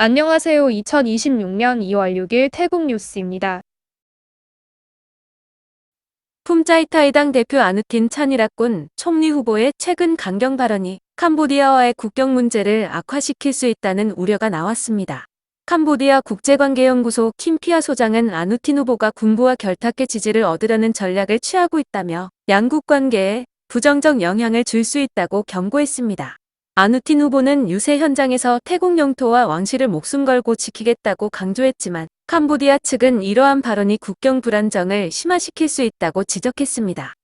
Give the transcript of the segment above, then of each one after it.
안녕하세요. 2026년 2월 6일 태국 뉴스입니다. 품짜이타이당 대표 아누틴 찬이라군 총리 후보의 최근 강경 발언이 캄보디아와의 국경 문제를 악화시킬 수 있다는 우려가 나왔습니다. 캄보디아 국제관계연구소 킴피아 소장은 아누틴 후보가 군부와 결탁해 지지를 얻으려는 전략을 취하고 있다며 양국 관계에 부정적 영향을 줄 수 있다고 경고했습니다. 아누틴 후보는 유세 현장에서 태국 영토와 왕실을 목숨 걸고 지키겠다고 강조했지만 캄보디아 측은 이러한 발언이 국경 불안정을 심화시킬 수 있다고 지적했습니다.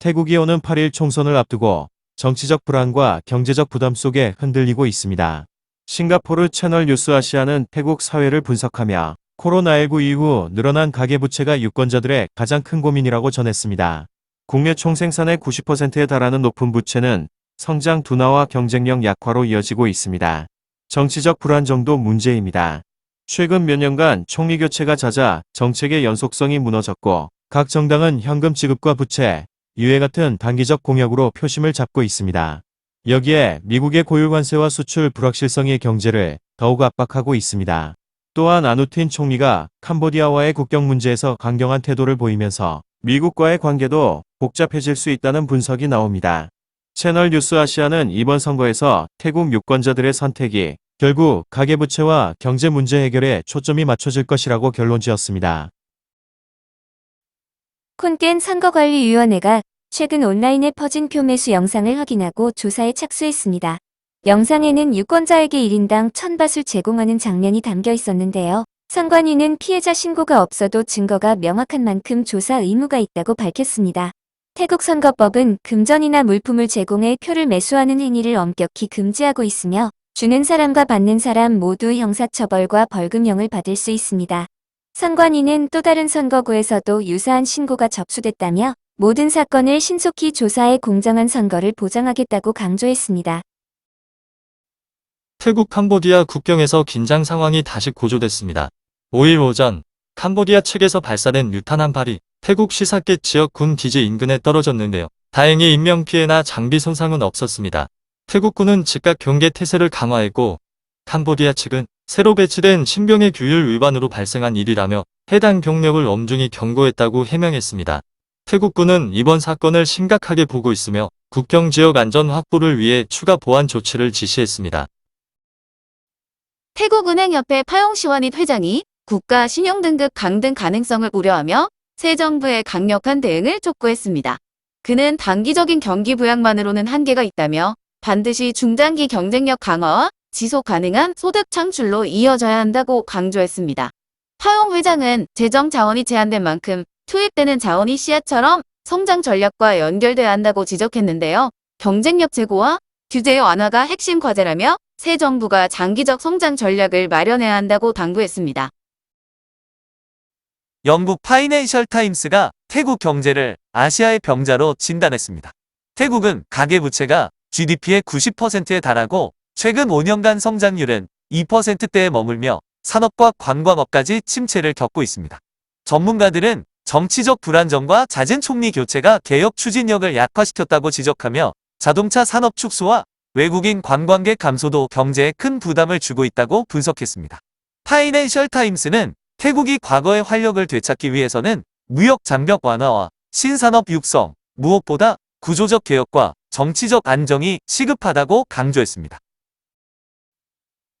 태국이 오는 8일 총선을 앞두고 정치적 불안과 경제적 부담 속에 흔들리고 있습니다. 싱가포르 채널 뉴스 아시아는 태국 사회를 분석하며 코로나19 이후 늘어난 가계부채가 유권자들의 가장 큰 고민이라고 전했습니다. 국내 총생산의 90%에 달하는 높은 부채는 성장 둔화와 경쟁력 약화로 이어지고 있습니다. 정치적 불안정도 문제입니다. 최근 몇 년간 총리 교체가 잦아 정책의 연속성이 무너졌고 각 정당은 현금 지급과 부채, 유해 같은 단기적 공약으로 표심을 잡고 있습니다. 여기에 미국의 고율 관세와 수출 불확실성이 경제를 더욱 압박하고 있습니다. 또한 아누틴 총리가 캄보디아와의 국경 문제에서 강경한 태도를 보이면서 미국과의 관계도 복잡해질 수 있다는 분석이 나옵니다. 채널 뉴스 아시아는 이번 선거에서 태국 유권자들의 선택이 결국 가계부채와 경제 문제 해결에 초점이 맞춰질 것이라고 결론 지었습니다. 콘깬 선거관리위원회가 최근 온라인에 퍼진 표매수 영상을 확인하고 조사에 착수했습니다. 영상에는 유권자에게 1인당 1000밭을 제공하는 장면이 담겨 있었는데요. 선관위는 피해자 신고가 없어도 증거가 명확한 만큼 조사 의무가 있다고 밝혔습니다. 태국 선거법은 금전이나 물품을 제공해 표를 매수하는 행위를 엄격히 금지하고 있으며 주는 사람과 받는 사람 모두 형사처벌과 벌금형을 받을 수 있습니다. 선관위는 또 다른 선거구에서도 유사한 신고가 접수됐다며 모든 사건을 신속히 조사해 공정한 선거를 보장하겠다고 강조했습니다. 태국 캄보디아 국경에서 긴장 상황이 다시 고조됐습니다. 5일 오전 캄보디아 측에서 발사된 유탄 한 발이 태국 시사켓 지역 군 기지 인근에 떨어졌는데요. 다행히 인명피해나 장비 손상은 없었습니다. 태국군은 즉각 경계 태세를 강화했고 캄보디아 측은 새로 배치된 신병의 규율 위반으로 발생한 일이라며 해당 병력을 엄중히 경고했다고 해명했습니다. 태국군은 이번 사건을 심각하게 보고 있으며 국경 지역 안전 확보를 위해 추가 보안 조치를 지시했습니다. 태국은행협회 파용시원잇 회장이 국가 신용등급 강등 가능성을 우려하며 새 정부의 강력한 대응을 촉구했습니다. 그는 단기적인 경기 부양만으로는 한계가 있다며 반드시 중장기 경쟁력 강화와 지속 가능한 소득 창출로 이어져야 한다고 강조했습니다. 파용 회장은 재정 자원이 제한된 만큼 투입되는 자원이 씨앗처럼 성장 전략과 연결돼야 한다고 지적했는데요. 경쟁력 제고와 규제 완화가 핵심 과제라며 새 정부가 장기적 성장 전략을 마련해야 한다고 당부했습니다. 영국 파이낸셜 타임스가 태국 경제를 아시아의 병자로 진단했습니다. 태국은 가계부채가 GDP의 90%에 달하고 최근 5년간 성장률은 2%대에 머물며 산업과 관광업까지 침체를 겪고 있습니다. 전문가들은 정치적 불안정과 잦은 총리 교체가 개혁 추진력을 약화시켰다고 지적하며 자동차 산업 축소와 외국인 관광객 감소도 경제에 큰 부담을 주고 있다고 분석했습니다. 파이낸셜 타임스는 태국이 과거의 활력을 되찾기 위해서는 무역 장벽 완화와 신산업 육성, 무엇보다 구조적 개혁과 정치적 안정이 시급하다고 강조했습니다.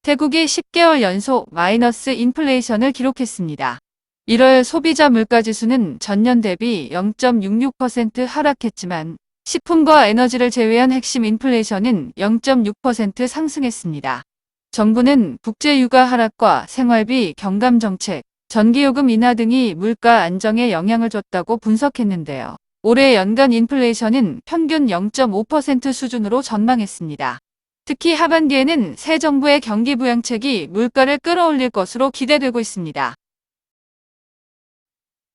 태국이 10개월 연속 마이너스 인플레이션을 기록했습니다. 1월 소비자 물가지수는 전년 대비 0.66% 하락했지만 식품과 에너지를 제외한 핵심 인플레이션은 0.6% 상승했습니다. 정부는 국제 유가 하락과 생활비 경감 정책, 전기요금 인하 등이 물가 안정에 영향을 줬다고 분석했는데요. 올해 연간 인플레이션은 평균 0.5% 수준으로 전망했습니다. 특히 하반기에는 새 정부의 경기 부양책이 물가를 끌어올릴 것으로 기대되고 있습니다.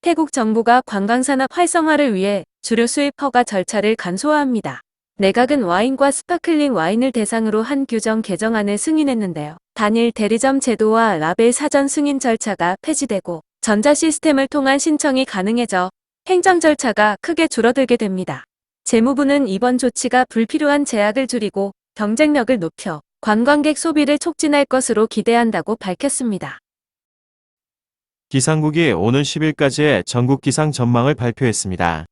태국 정부가 관광산업 활성화를 위해 주류 수입 허가 절차를 간소화합니다. 내각은 와인과 스파클링 와인을 대상으로 한 규정 개정안을 승인했는데요. 단일 대리점 제도와 라벨 사전 승인 절차가 폐지되고 전자 시스템을 통한 신청이 가능해져 행정 절차가 크게 줄어들게 됩니다. 재무부는 이번 조치가 불필요한 제약을 줄이고 경쟁력을 높여 관광객 소비를 촉진할 것으로 기대한다고 밝혔습니다. 기상국이 오는 10일까지의 전국 기상 전망을 발표했습니다.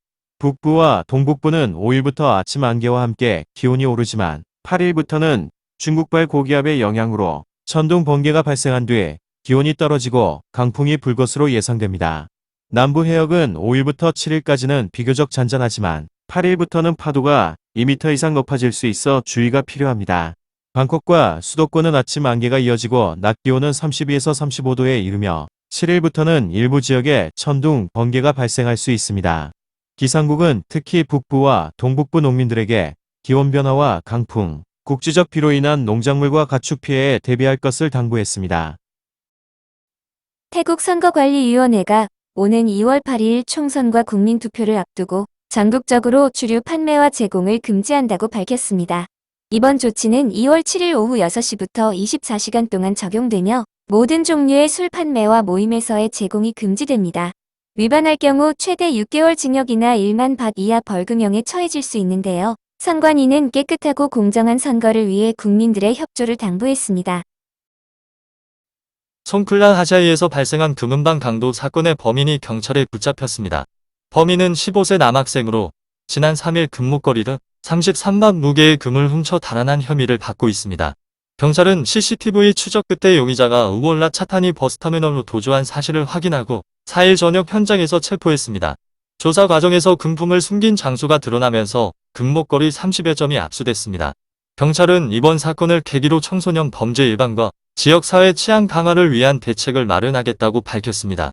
북부와 동북부는 5일부터 아침 안개와 함께 기온이 오르지만 8일부터는 중국발 고기압의 영향으로 천둥 번개가 발생한 뒤 기온이 떨어지고 강풍이 불 것으로 예상됩니다. 남부 해역은 5일부터 7일까지는 비교적 잔잔하지만 8일부터는 파도가 2m 이상 높아질 수 있어 주의가 필요합니다. 방콕과 수도권은 아침 안개가 이어지고 낮 기온은 32에서 35도에 이르며 7일부터는 일부 지역에 천둥, 번개가 발생할 수 있습니다. 기상국은 특히 북부와 동북부 농민들에게 기온 변화와 강풍, 국지적 비로 인한 농작물과 가축 피해에 대비할 것을 당부했습니다. 태국 선거관리위원회가 오는 2월 8일 총선과 국민투표를 앞두고 전국적으로 주류 판매와 제공을 금지한다고 밝혔습니다. 이번 조치는 2월 7일 오후 6시부터 24시간 동안 적용되며 모든 종류의 술 판매와 모임에서의 제공이 금지됩니다. 위반할 경우 최대 6개월 징역이나 1만 밭 이하 벌금형에 처해질 수 있는데요. 선관위는 깨끗하고 공정한 선거를 위해 국민들의 협조를 당부했습니다. 송클라 하자이에서 발생한 금은방 강도 사건의 범인이 경찰에 붙잡혔습니다. 범인은 15세 남학생으로 지난 3일 금목걸이를 33만 무게의 금을 훔쳐 달아난 혐의를 받고 있습니다. 경찰은 CCTV 추적 끝에 용의자가 우월라 차타니 버스터미널로 도주한 사실을 확인하고 4일 저녁 현장에서 체포했습니다. 조사 과정에서 금품을 숨긴 장소가 드러나면서 금목걸이 30여 점이 압수됐습니다. 경찰은 이번 사건을 계기로 청소년 범죄 예방과 지역사회 치안 강화를 위한 대책을 마련하겠다고 밝혔습니다.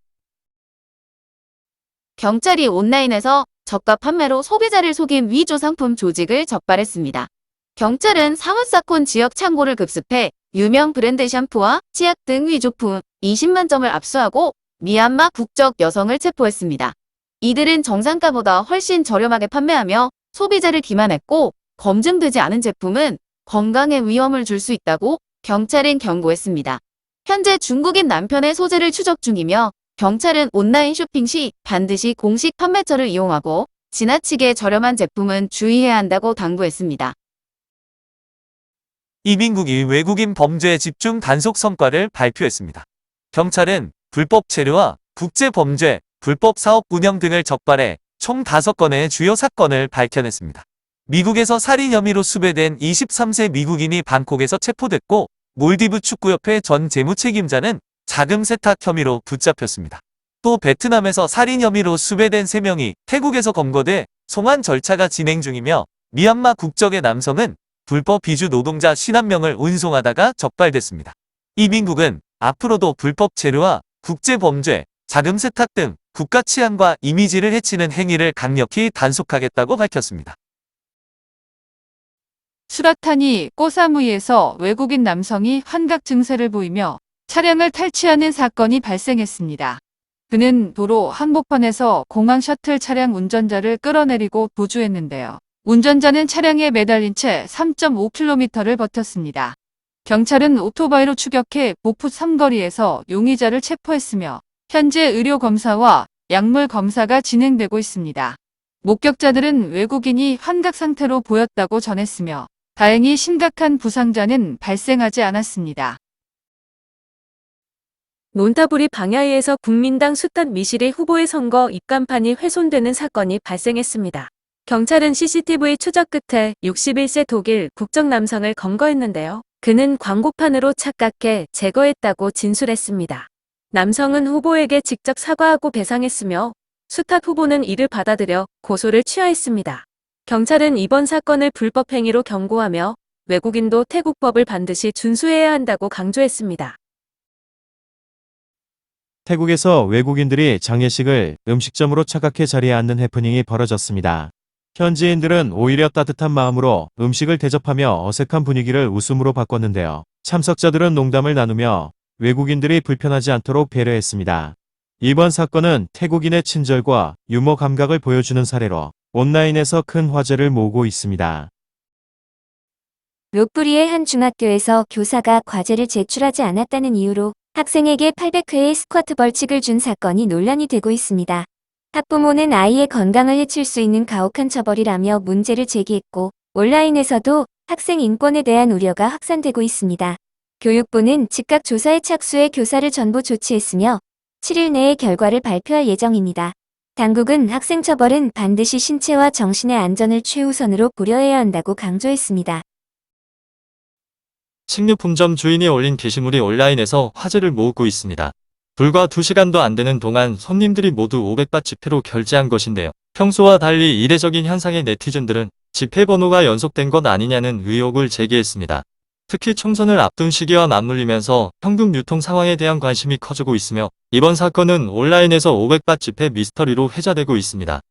경찰이 온라인에서 저가 판매로 소비자를 속인 위조 상품 조직을 적발했습니다. 경찰은 사원사건 지역 창고를 급습해 유명 브랜드 샴푸와 치약 등 위조품 20만 점을 압수하고 미얀마 국적 여성을 체포했습니다. 이들은 정상가보다 훨씬 저렴하게 판매하며 소비자를 기만했고 검증되지 않은 제품은 건강에 위험을 줄 수 있다고 경찰은 경고했습니다. 현재 중국인 남편의 소재를 추적 중이며 경찰은 온라인 쇼핑 시 반드시 공식 판매처를 이용하고 지나치게 저렴한 제품은 주의해야 한다고 당부했습니다. 이민국이 외국인 범죄 집중 단속 성과를 발표했습니다. 경찰은 불법 체류와 국제 범죄, 불법 사업 운영 등을 적발해 총 5건의 주요 사건을 밝혀냈습니다. 미국에서 살인 혐의로 수배된 23세 미국인이 방콕에서 체포됐고 몰디브 축구협회 전 재무 책임자는 자금 세탁 혐의로 붙잡혔습니다. 또 베트남에서 살인 혐의로 수배된 3명이 태국에서 검거돼 송환 절차가 진행 중이며 미얀마 국적의 남성은 불법 비주 노동자 51명을 운송하다가 적발됐습니다. 이 민국은 앞으로도 불법 체류와 국제범죄, 자금 세탁 등 국가 치안과 이미지를 해치는 행위를 강력히 단속하겠다고 밝혔습니다. 수라타니 꼬사무이에서 외국인 남성이 환각 증세를 보이며 차량을 탈취하는 사건이 발생했습니다. 그는 도로 한복판에서 공항 셔틀 차량 운전자를 끌어내리고 도주했는데요. 운전자는 차량에 매달린 채 3.5km를 버텼습니다. 경찰은 오토바이로 추격해 보프 삼거리에서 용의자를 체포했으며 현재 의료 검사와 약물 검사가 진행되고 있습니다. 목격자들은 외국인이 환각 상태로 보였다고 전했으며 다행히 심각한 부상자는 발생하지 않았습니다. 논타부리 방야이에서 국민당 수탄 미실의 후보의 선거 입간판이 훼손되는 사건이 발생했습니다. 경찰은 CCTV 추적 끝에 61세 독일 국적 남성을 검거했는데요. 그는 광고판으로 착각해 제거했다고 진술했습니다. 남성은 후보에게 직접 사과하고 배상했으며 수탁 후보는 이를 받아들여 고소를 취하했습니다. 경찰은 이번 사건을 불법 행위로 경고하며 외국인도 태국법을 반드시 준수해야 한다고 강조했습니다. 태국에서 외국인들이 장례식을 음식점으로 착각해 자리에 앉는 해프닝이 벌어졌습니다. 현지인들은 오히려 따뜻한 마음으로 음식을 대접하며 어색한 분위기를 웃음으로 바꿨는데요. 참석자들은 농담을 나누며 외국인들이 불편하지 않도록 배려했습니다. 이번 사건은 태국인의 친절과 유머 감각을 보여주는 사례로 온라인에서 큰 화제를 모으고 있습니다. 록부리의 한 중학교에서 교사가 과제를 제출하지 않았다는 이유로 학생에게 800회의 스쿼트 벌칙을 준 사건이 논란이 되고 있습니다. 학부모는 아이의 건강을 해칠 수 있는 가혹한 처벌이라며 문제를 제기했고 온라인에서도 학생 인권에 대한 우려가 확산되고 있습니다. 교육부는 즉각 조사에 착수해 교사를 전부 조치했으며 7일 내에 결과를 발표할 예정입니다. 당국은 학생 처벌은 반드시 신체와 정신의 안전을 최우선으로 고려해야 한다고 강조했습니다. 식료품점 주인이 올린 게시물이 온라인에서 화제를 모으고 있습니다. 불과 2시간도 안 되는 동안 손님들이 모두 500바 지폐로 결제한 것인데요. 평소와 달리 이례적인 현상의 네티즌들은 지폐 번호가 연속된 것 아니냐는 의혹을 제기했습니다. 특히 총선을 앞둔 시기와 맞물리면서 현금 유통 상황에 대한 관심이 커지고 있으며 이번 사건은 온라인에서 500바 지폐 미스터리로 회자되고 있습니다.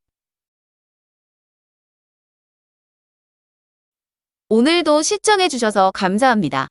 오늘도 시청해주셔서 감사합니다.